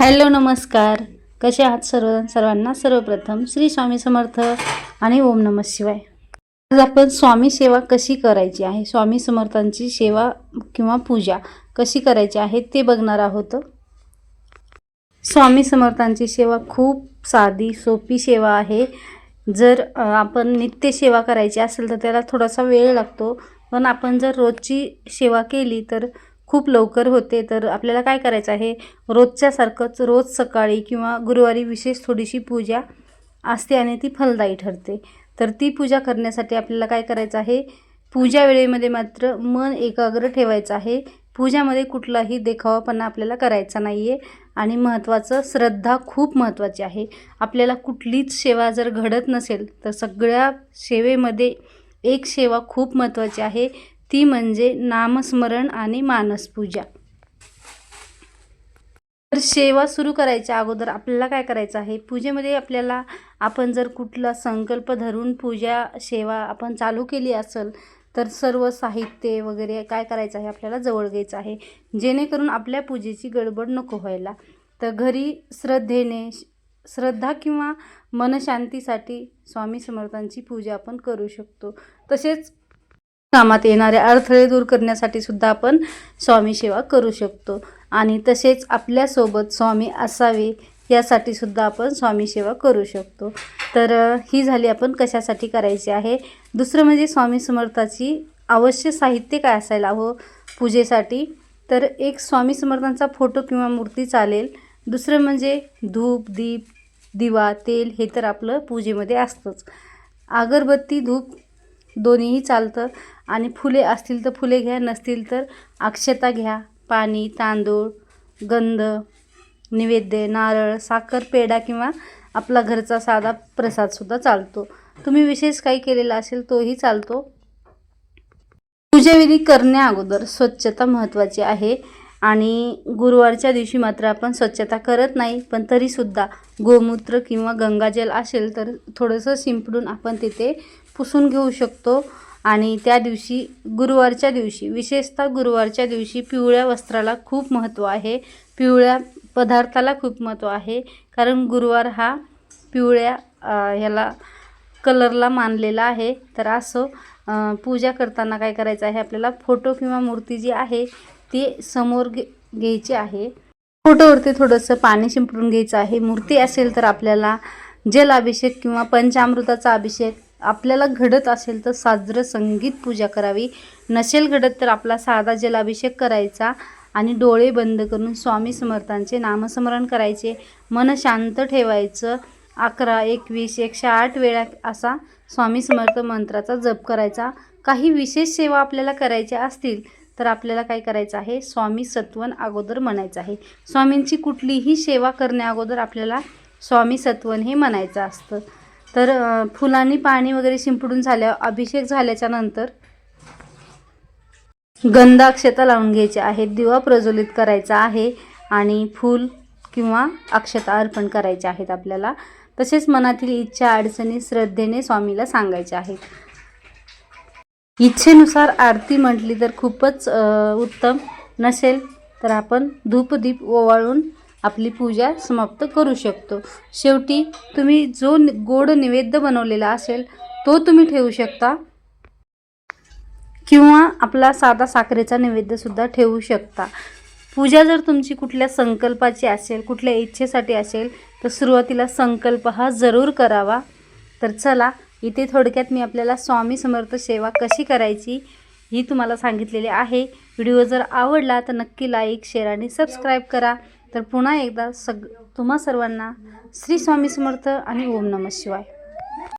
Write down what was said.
Hello नमस्कार. कसे आहात सर्व? सर्वांना सर्वप्रथम श्री स्वामी समर्थ आणि ओम नमः शिवाय. आज आपण स्वामी सेवा कशी करायची आहे? स्वामी समर्थांची सेवा किंवा पूजा कशी करायची आहे ते बघणार आहोत. स्वामी समर्थांची सेवा खूप साधी सोपी सेवा आहे. जर आपण नित्य सेवा करायची असेल तर त्याला थोडासा वेळ लागतो. पण आपण जर रोजची सेवा केली तर खूप लवकर होते तर आपल्याला काय करायचं आहे? रोजच्यासारखंच रोज सकाळी किंवा गुरुवारी विशेष थोडीशी पूजा असते आणि ती फलदायी ठरते. तर ती पूजा करण्यासाठी आपल्याला काय करायचं आहे? पूजा वेळेमध्ये मात्र मन एकाग्र ठेवायचं आहे. पूजामध्ये कुठलाही देखावापणा आपल्याला करायचा नाही आहे आणि महत्त्वाचं श्रद्धा खूप महत्त्वाची आहे. आपल्याला कुठलीच सेवा जर घडत नसेल तर सगळ्या सेवेमध्ये एक सेवा खूप महत्त्वाची आहे. ती म्हणजे नामस्मरण आणि मानसपूजा. तर सेवा सुरू करायच्या अगोदर आपल्याला काय करायचं आहे? पूजेमध्ये आपल्याला आपण जर कुठला संकल्प धरून पूजा सेवा आपण चालू केली असेल तर सर्व साहित्य वगैरे काय करायचं आहे? आपल्याला जवळ घ्यायचं आहे. जेणेकरून आपल्या पूजेची गडबड नको व्हायला. तर घरी श्रद्धेने श्रद्धा किंवा मनशांतीसाठी स्वामी समर्थांची पूजा आपण करू शकतो. तसेच कामात येणारे अडथळे दूर करण्यासाठी सुद्धा आपण स्वामी सेवा करू शकतो. आणि तसेच आपल्यासोबत स्वामी असावे यासाठी सुद्धा आपण स्वामी सेवा करू शकतो. तर ही झाली आपण कशासाठी करायची आहे? दुसरं म्हणजे स्वामी समर्थाची अवश्य साहित्य काय असायला हवं पूजेसाठी? तर एक स्वामी समर्थांचा फोटो किंवा मूर्ती चालेल. दुसरं म्हणजे धूप दीप दिवा तेल हे तर आपलं पूजेमध्ये असतंच. अगरबत्ती धूप दोन्हीही चालतं. आणि फुले असतील तर फुले घ्या नसतील तर अक्षता घ्या. पाणी तांदूळ गंध नैवेद्य नारळ साखर पेढा किंवा आपला घरचा साधा प्रसादसुद्धा चालतो. तुम्ही विशेष काही केलेला असेल तोही चालतो. पूजाविधी करण्या अगोदर स्वच्छता महत्त्वाची आहे. आणि गुरुवारच्या दिवशी मात्र आपण स्वच्छता करत नाही पण तरीसुद्धा गोमूत्र किंवा गंगाजल असेल तर थोडंसं शिंपडून आपण तिथे पुसून घेऊ शकतो. आणि त्या दिवशी गुरुवारच्या दिवशी विशेषतः गुरुवारच्या दिवशी पिवळ्या वस्त्राला खूप महत्त्व आहे. पिवळ्या पदार्थाला खूप महत्त्व आहे कारण गुरुवार हा पिवळ्या ह्याला कलरला मानलेला आहे. तर असं पूजा करताना काय करायचं आहे आपल्याला फोटो किंवा मूर्ती जी आहे ती समोर घे घ्यायची आहे. फोटोवरती थोडंसं पाणी शिंपडून घ्यायचं आहे. मूर्ती असेल तर आपल्याला जल अभिषेक किंवा पंचामृताचा अभिषेक आपल्याला घडत असेल तर साजरं संगीत पूजा करावी. नसेल घडत तर आपला साधा जलाभिषेक करायचा आणि डोळे बंद करून स्वामी समर्थांचे नामस्मरण करायचे. मन शांत ठेवायचं. अकरा एकवीस एकशे आठ वेळा असा स्वामी समर्थ मंत्राचा जप करायचा. काही विशेष सेवा आपल्याला करायच्या असतील तर आपल्याला काय करायचं आहे? स्वामी सत्वन अगोदर म्हणायचं आहे. स्वामींची कुठलीही सेवा करण्या अगोदर आपल्याला स्वामी सत्वन हे म्हणायचं असतं. तर फुलांनी पाणी वगैरे शिंपडून झाल्यावर अभिषेक झाल्याच्यानंतर गंध अक्षता लावून घ्यायचे आहेत दिवा प्रज्वलित करायचा आहे आणि फूल किंवा अक्षता अर्पण करायचे आहेत आपल्याला. तसेच मनातील इच्छा अडचणी श्रद्धेने स्वामीला सांगायच्या आहेत. इच्छेनुसार आरती म्हटली तर खूपच उत्तम नसेल तर आपण धूपदीप ओवाळून आपली पूजा समाप्त करू शकतो. शेवटी तुम्ही जो नि- गोड नैवेद्य बनवलेला असेल तो तुम्ही ठेवू शकता किंवा आपला साधा साखरेचा नैवेद्यसुद्धा ठेवू शकता. पूजा जर तुमची कुठल्या संकल्पाची असेल कुठल्या इच्छेसाठी असेल तर सुरुवातीला संकल्प हा जरूर करावा. तर चला इथे थोडक्यात मी आपल्याला स्वामी समर्थ सेवा कशी करायची ही तुम्हाला सांगितलेली आहे. व्हिडिओ जर आवडला तर नक्की लाईक शेअर आणि सबस्क्राईब करा. तर पुन्हा एकदा सग तुम्हा सर्वांना श्री स्वामी समर्थ आणि ओम नमः शिवाय.